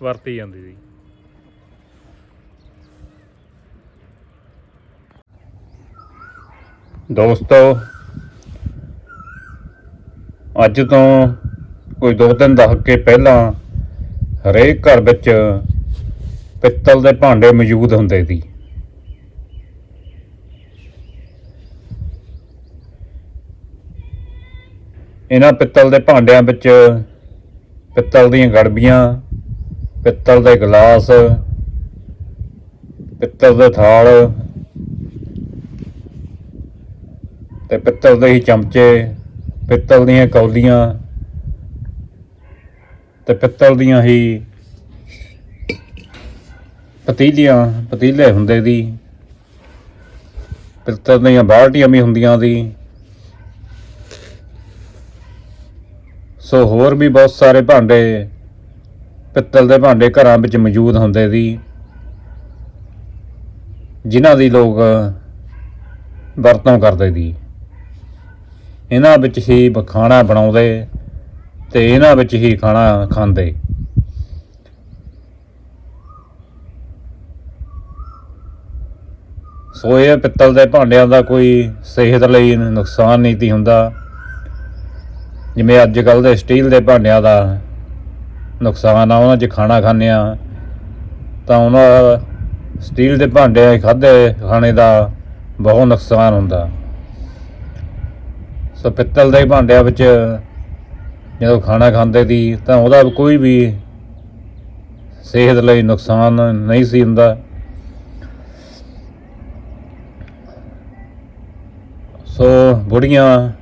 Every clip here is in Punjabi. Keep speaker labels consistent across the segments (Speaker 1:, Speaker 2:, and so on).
Speaker 1: ਵਰਤੀ ਜਾਂਦੀ ਸੀ। ਦੋਸਤੋ, ਅੱਜ ਤੋਂ ਕੋਈ ਦੋ ਤਿੰਨ ਦਹਾਕੇ ਪਹਿਲਾਂ ਹਰੇਕ ਘਰ ਵਿੱਚ ਪਿੱਤਲ ਦੇ ਭਾਂਡੇ ਮੌਜੂਦ ਹੁੰਦੇ ਸੀ। ਇਹਨਾਂ ਪਿੱਤਲ ਦੇ ਭਾਂਡਿਆਂ ਵਿੱਚ ਪਿੱਤਲ ਦੀਆਂ ਗੜਬੀਆਂ ਪਿੱਤਲ ਦੇ ਗਲਾਸ, ਪਿੱਤਲ ਦੇ ਥਾਲ ਤੇ ਪਿੱਤਲ ਦੇ ਹੀ ਚਮਚੇ, ਪਿੱਤਲ ਦੀਆਂ ਕੌਲੀਆਂ ਤੇ ਪਿੱਤਲ ਦੀਆਂ ਹੀ ਪਤੀਲੀਆਂ, ਪਤੀਲੇ ਹੁੰਦੇ ਦੀ, ਪਿੱਤਲ ਦੀਆਂ ਬਾਲਟੀਆਂ ਵੀ ਹੁੰਦੀਆਂ ਦੀ। ਸੋ ਹੋਰ ਵੀ ਬਹੁਤ ਸਾਰੇ ਭਾਂਡੇ ਪਿੱਤਲ ਦੇ ਭਾਂਡੇ ਘਰਾਂ ਵਿੱਚ ਮੌਜੂਦ ਹੁੰਦੇ ਸੀ। ਜਿਨ੍ਹਾਂ ਦੀ ਲੋਕ ਵਰਤੋਂ ਕਰਦੇ ਸੀ। ਇਹਨਾਂ ਵਿੱਚ ਹੀ ਖਾਣਾ ਬਣਾਉਂਦੇ ਤੇ ਇਹਨਾਂ ਵਿੱਚ ਹੀ ਖਾਣਾ ਖਾਂਦੇ। ਸੋ ਇਹ ਪਿੱਤਲ ਦੇ ਭਾਂਡਿਆਂ ਦਾ ਕੋਈ ਸਿਹਤ ਲਈ ਨੁਕਸਾਨ ਨਹੀਂ ਤੀ ਹੁੰਦਾ। ਜਿਵੇਂ ਅੱਜ ਕੱਲ ਦੇ ਸਟੀਲ ਦੇ ਭਾਂਡਿਆਂ ਦਾ ਨੁਕਸਾਨ ਆ, ਉਹਨਾਂ 'ਚ ਖਾਣਾ ਖਾਂਦੇ ਆ। ਤਾਂ ਉਹਨਾਂ ਸਟੀਲ ਦੇ ਭਾਂਡੇ ਖਾਦੇ ਖਾਣੇ ਦਾ ਬਹੁਤ ਨੁਕਸਾਨ ਹੁੰਦਾ। ਸੋ ਪਿੱਤਲ ਦੇ ਭਾਂਡਿਆਂ ਵਿੱਚ ਜਦੋਂ ਖਾਣਾ ਖਾਂਦੇ ਦੀ ਤਾਂ ਉਹਦਾ ਕੋਈ ਵੀ ਸਿਹਤ ਲਈ ਨੁਕਸਾਨ ਨਹੀਂ ਸੀ ਹੁੰਦਾ। ਸੋ ਬੁੜੀਆਂ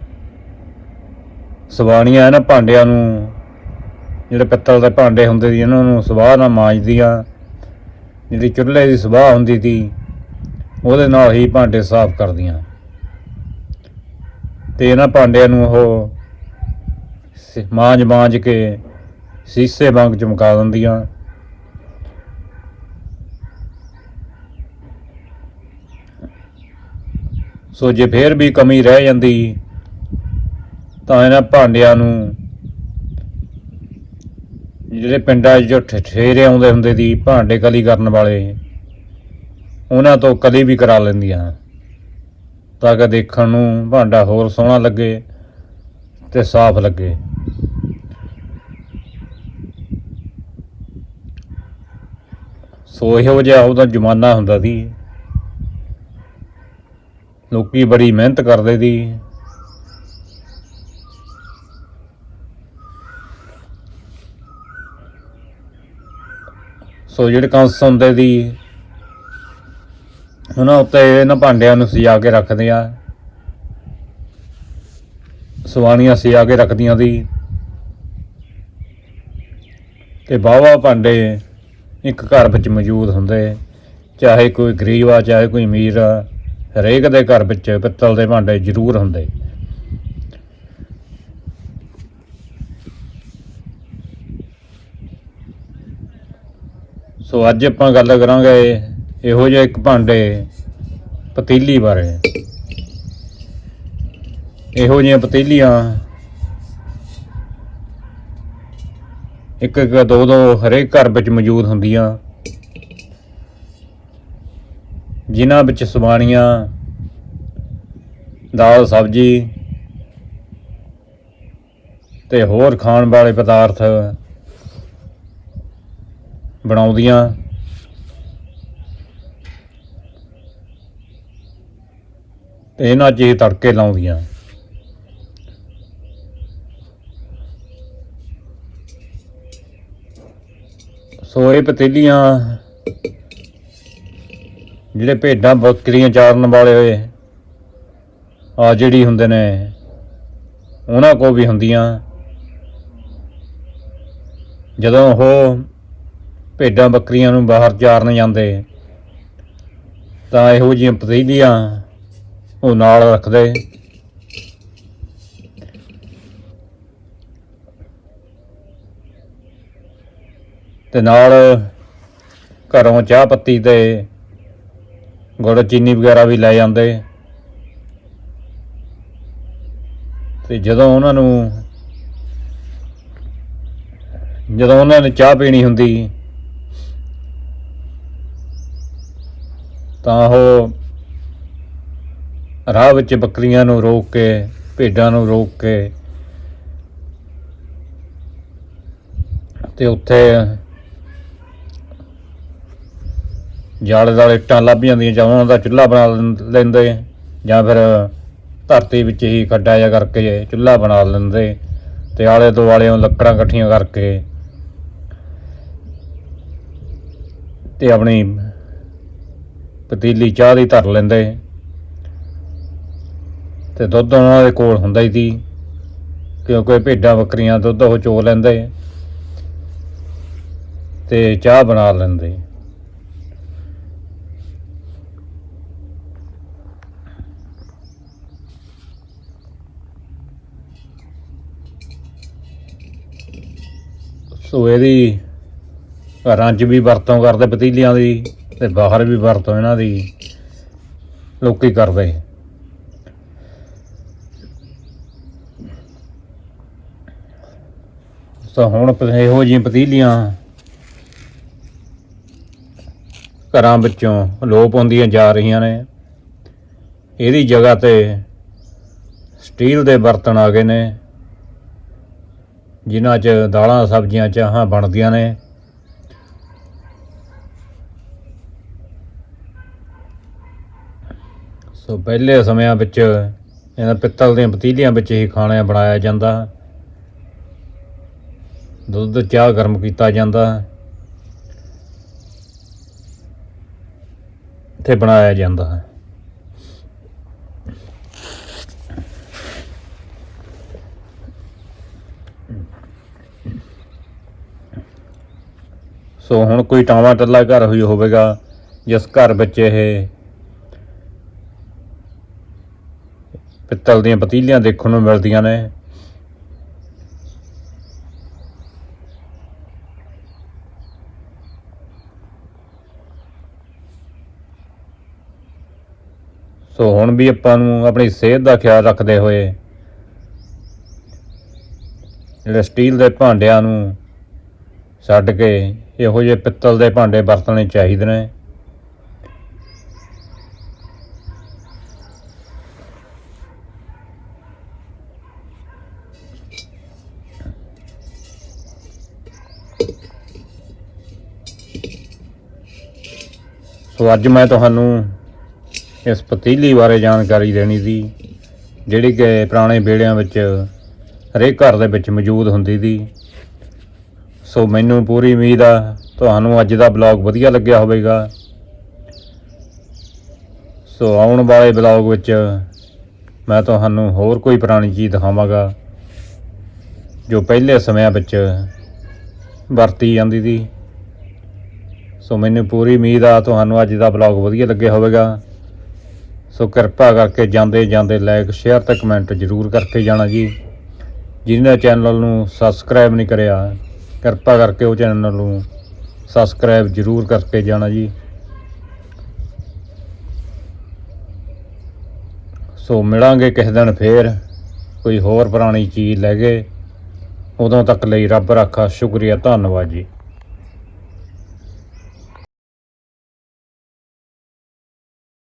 Speaker 1: ਸਵਾਣੀਆਂ ਇਹਨਾਂ ਭਾਂਡਿਆਂ ਨੂੰ ਜਿਹੜੇ ਪਿੱਤਲ ਦੇ ਭਾਂਡੇ ਹੁੰਦੇ ਸੀ, ਇਹਨਾਂ ਨੂੰ ਸਵਾਹ ਨਾਲ ਮਾਂਜਦੀਆਂ। ਜਿਹੜੀ ਚੁੱਲ੍ਹੇ ਦੀ ਸਵਾਹ ਹੁੰਦੀ ਸੀ, ਉਹਦੇ ਨਾਲ ਹੀ ਭਾਂਡੇ ਸਾਫ਼ ਕਰਦੀਆਂ। ਤੇ ਇਹਨਾਂ ਭਾਂਡਿਆਂ ਨੂੰ ਉਹ ਮਾਂਜ ਮਾਂਜ ਕੇ ਸੀਸੇ ਵਾਂਗ ਚਮਕਾ ਦਿੰਦੀਆਂ। ਸੋ ਜੇ ਫੇਰ ਵੀ ਕਮੀ ਰਹਿ ਜਾਂਦੀ, ਤਾਂ ਇਹਨਾਂ ਭਾਂਡਿਆਂ ਨੂੰ ਜਿਹੜੇ ਪਿੰਡਾਂ 'ਚ ਜੋ ਠਠੇਰੇ ਆਉਂਦੇ ਹੁੰਦੇ ਸੀ, ਭਾਂਡੇ ਕਲੀ ਕਰਨ ਵਾਲੇ, ਉਹਨਾਂ ਤੋਂ ਕਲੀ ਵੀ ਕਰਾ ਲੈਂਦੀਆਂ ਤਾਂ ਕਿ ਦੇਖਣ ਨੂੰ ਭਾਂਡਾ ਹੋਰ ਸੋਹਣਾ ਲੱਗੇ ਤੇ ਸਾਫ਼ ਲੱਗੇ। ਸੋ ਇਹੋ ਜਿਹਾ ਉਹਦਾ ਜ਼ਮਾਨਾ ਹੁੰਦਾ ਸੀ। ਲੋਕੀ ਬੜੀ ਮਿਹਨਤ ਕਰਦੇ ਸੀ। ਸੋ ਜਿਹੜੇ ਕੰਸ ਹੁੰਦੇ ਸੀ ਉਹਨਾਂ ਉੱਤੇ ਇਹਨਾਂ ਭਾਂਡਿਆਂ ਨੂੰ ਸਜਾ ਕੇ ਰੱਖਦੇ ਆ। ਸਵਾਣੀਆਂ ਸਜਾ ਕੇ ਰੱਖਦੀਆਂ ਸੀ ਤੇ ਬਾਵਾ ਭਾਂਡੇ ਇੱਕ ਘਰ ਵਿੱਚ ਮੌਜੂਦ ਹੁੰਦੇ। ਚਾਹੇ ਕੋਈ ਗਰੀਬ ਆ, ਚਾਹੇ ਕੋਈ ਅਮੀਰ ਆ, ਹਰੇਕ ਦੇ ਘਰ ਵਿੱਚ ਪਿੱਤਲ ਦੇ ਭਾਂਡੇ ਜ਼ਰੂਰ ਹੁੰਦੇ। ਸੋ ਅੱਜ ਆਪਾਂ ਗੱਲ ਕਰਾਂਗੇ ਇਹੋ ਜਿਹੇ ਇੱਕ ਭਾਂਡੇ ਪਤੀਲੀ ਬਾਰੇ। ਇਹੋ ਜਿਹੀਆਂ ਪਤੀਲੀਆਂ ਇੱਕ ਇੱਕ ਦੋ ਦੋ ਹਰੇਕ ਘਰ ਵਿੱਚ ਮੌਜੂਦ ਹੁੰਦੀਆਂ। ਜਿਨ੍ਹਾਂ ਵਿੱਚ ਸਵਾਣੀਆਂ, ਦਾਲ, ਸਬਜ਼ੀ ਤੇ ਹੋਰ ਖਾਣ ਵਾਲੇ ਪਦਾਰਥ ਬਣਾਉਂਦੀਆਂ। ਤੇ ਇਹਨਾਂ 'ਚ ਹੀ ਤੜਕੇ ਲਾਉਂਦੀਆਂ। ਸੋ ਇਹ ਪਤੀਲੀਆਂ, ਜਿਹੜੇ ਭੇਡਾਂ ਬੱਕਰੀਆਂ ਚਾਰਨ ਵਾਲੇ ਹੋਏ ਆ ਜਿਹੜੀ ਹੁੰਦੇ ਨੇ, ਉਹਨਾਂ ਕੋ ਵੀ ਹੁੰਦੀਆਂ। ਜਦੋਂ ਉਹ ਭੇਡਾਂ ਬੱਕਰੀਆਂ ਨੂੰ ਬਾਹਰ ਚਾਰਨ ਜਾਂਦੇ। ਤਾਂ ਇਹੋ ਜਿਹੀਆਂ ਪਤੀਲੀਆਂ ਉਹ ਨਾਲ ਰੱਖਦੇ। ਤੇ ਨਾਲ ਘਰੋਂ ਚਾਹ ਪੱਤੀ ਤੇ ਗੁੜ ਚੀਨੀ ਵਗੈਰਾ ਵੀ ਲੈ ਜਾਂਦੇ। ਤੇ ਜਦੋਂ ਉਹਨਾਂ ਨੂੰ ਜਦੋਂ ਉਹਨਾਂ ਨੇ ਚਾਹ ਪੀਣੀ ਹੁੰਦੀ ਤਾਂ ਉਹ ਰਾਹ ਵਿੱਚ ਬੱਕਰੀਆਂ ਨੂੰ ਰੋਕ ਕੇ, ਭੇਡਾਂ ਨੂੰ ਰੋਕ ਕੇ ਤੇ ਉੱਥੇ ਜਾਲੇ ਦਾਲੇ ਇੱਟਾਂ ਲੱਭ ਜਾਂਦੀਆਂ ਜਾਂ ਉਹਨਾਂ ਦਾ ਚੁੱਲ੍ਹਾ ਬਣਾ ਲੈਂ- ਲੈਂਦੇ ਜਾਂ ਫਿਰ ਧਰਤੀ ਵਿੱਚ ਹੀ ਖੱਡਾ ਜਿਹਾ ਕਰਕੇ ਚੁੱਲ੍ਹਾ ਬਣਾ ਲੈਂਦੇ ਤੇ ਆਲੇ ਦੁਆਲੇ ਲੱਕੜਾਂ ਇਕੱਠੀਆਂ ਕਰਕੇ ਤੇ ਆਪਣੀ ਪਤੀਲੀ ਚਾਹ ਦੀ ਧਰ ਲੈਂਦੇ। ਤੇ ਦੁੱਧ ਉਹਨਾਂ ਦੇ ਕੋਲ ਹੁੰਦਾ ਹੀ ਸੀ, ਕਿਉਂਕਿ ਭੇਡਾਂ ਬੱਕਰੀਆਂ ਦੁੱਧ ਉਹ ਚੋ ਲੈਂਦੇ ਤੇ ਚਾਹ ਬਣਾ ਲੈਂਦੇ। ਸੋ ਇਹਦੀ ਘਰਾਂ 'ਚ ਵੀ ਵਰਤੋਂ ਕਰਦੇ ਪਤੀਲੀਆਂ ਦੀ। ਤੇ ਬਾਹਰ ਵੀ ਵਰਤੋਂ ਇਹਨਾਂ ਦੀ ਲੋਕੀ ਕਰਦੇ। ਤਾਂ ਹੁਣ ਇਹੋ ਜਿਹੀਆਂ ਪਤੀਲੀਆਂ ਘਰਾਂ ਵਿੱਚੋਂ ਲੋਪ ਹੁੰਦੀਆਂ ਜਾ ਰਹੀਆਂ ਨੇ। ਇਹਦੀ ਜਗ੍ਹਾ ਤੇ ਸਟੀਲ ਦੇ ਬਰਤਨ ਆ ਗਏ ਨੇ, ਜਿਨ੍ਹਾਂ 'ਚ ਦਾਲਾਂ ਸਬਜ਼ੀਆਂ ਚਾਹਾਂ ਬਣਦੀਆਂ ਨੇ। ਸੋ ਪਹਿਲੇ ਸਮਿਆਂ ਵਿੱਚ ਇਹਨਾਂ ਪਿੱਤਲ ਦੀਆਂ ਪਤੀਲੀਆਂ ਵਿੱਚ ਹੀ ਖਾਣਾ ਬਣਾਇਆ ਜਾਂਦਾ। ਦੁੱਧ ਚਾਹ ਗਰਮ ਕੀਤਾ ਜਾਂਦਾ। ਤੇ ਬਣਾਇਆ ਜਾਂਦਾ ਹੈ। ਸੋ ਹੁਣ ਕੋਈ ਟਾਵਾ ਟੱਲਾ ਘਰ ਹੋਈ ਹੋਵੇਗਾ, ਜਿਸ ਘਰ ਵਿੱਚ ਇਹ ਪਿੱਤਲ ਦੀਆਂ ਪਤੀਲੀਆਂ ਦੇਖਣ ਨੂੰ ਮਿਲਦੀਆਂ ਨੇ। ਸੋ ਹੁਣ ਵੀ ਆਪਾਂ ਨੂੰ ਆਪਣੀ ਸਿਹਤ ਦਾ ਖਿਆਲ ਰੱਖਦੇ ਹੋਏ ਜਿਹੜੇ ਸਟੀਲ ਦੇ ਭਾਂਡਿਆਂ ਨੂੰ ਛੱਡ ਕੇ ਇਹੋ ਜਿਹੇ ਪਿੱਤਲ ਦੇ ਭਾਂਡੇ ਵਰਤਣੇ ਚਾਹੀਦੇ ਨੇ। ਸੋ ਅੱਜ ਮੈਂ ਤੁਹਾਨੂੰ ਇਸ ਪਤੀਲੀ ਬਾਰੇ ਜਾਣਕਾਰੀ ਦੇਣੀ ਸੀ, ਜਿਹੜੀ ਕਿ ਪੁਰਾਣੇ ਵੇਲਿਆਂ ਵਿੱਚ ਹਰੇਕ ਘਰ ਦੇ ਵਿੱਚ ਮੌਜੂਦ ਹੁੰਦੀ ਸੀ। ਸੋ ਮੈਨੂੰ ਪੂਰੀ ਉਮੀਦ ਆ, ਤੁਹਾਨੂੰ ਅੱਜ ਦਾ ਬਲੌਗ ਵਧੀਆ ਲੱਗਿਆ ਹੋਵੇਗਾ। ਸੋ ਆਉਣ ਵਾਲੇ ਬਲੌਗ ਵਿੱਚ ਮੈਂ ਤੁਹਾਨੂੰ ਹੋਰ ਕੋਈ ਪੁਰਾਣੀ ਚੀਜ਼ ਦਿਖਾਵਾਂਗਾ, ਜੋ ਪਹਿਲੇ ਸਮਿਆਂ ਵਿੱਚ ਵਰਤੀ ਜਾਂਦੀ ਸੀ। ਸੋ ਮੈਨੂੰ ਪੂਰੀ ਉਮੀਦ ਆ ਤੁਹਾਨੂੰ ਅੱਜ ਦਾ ਬਲੌਗ ਵਧੀਆ ਲੱਗਿਆ ਹੋਵੇਗਾ। ਸੋ ਕਿਰਪਾ ਕਰਕੇ ਜਾਂਦੇ ਜਾਂਦੇ ਲਾਈਕ ਸ਼ੇਅਰ ਤੇ ਕਮੈਂਟ ਜ਼ਰੂਰ ਕਰਕੇ ਜਾਣਾ ਜੀ। ਜਿਹਨਾਂ ਚੈਨਲ ਨੂੰ ਸਬਸਕ੍ਰਾਈਬ ਨਹੀਂ ਕਰਿਆ, ਕਿਰਪਾ ਕਰਕੇ ਉਹ ਚੈਨਲ ਨੂੰ ਸਬਸਕ੍ਰਾਈਬ ਜ਼ਰੂਰ ਕਰਕੇ ਜਾਣਾ ਜੀ। ਸੋ ਮਿਲਾਂਗੇ ਕਿਸੇ ਦਿਨ ਫੇਰ, ਕੋਈ ਹੋਰ ਪੁਰਾਣੀ ਚੀਜ਼ ਲੈ ਕੇ। ਉਦੋਂ ਤੱਕ ਲਈ ਰੱਬ ਰਾਖਾ, ਸ਼ੁਕਰੀਆ, ਧੰਨਵਾਦ ਜੀ।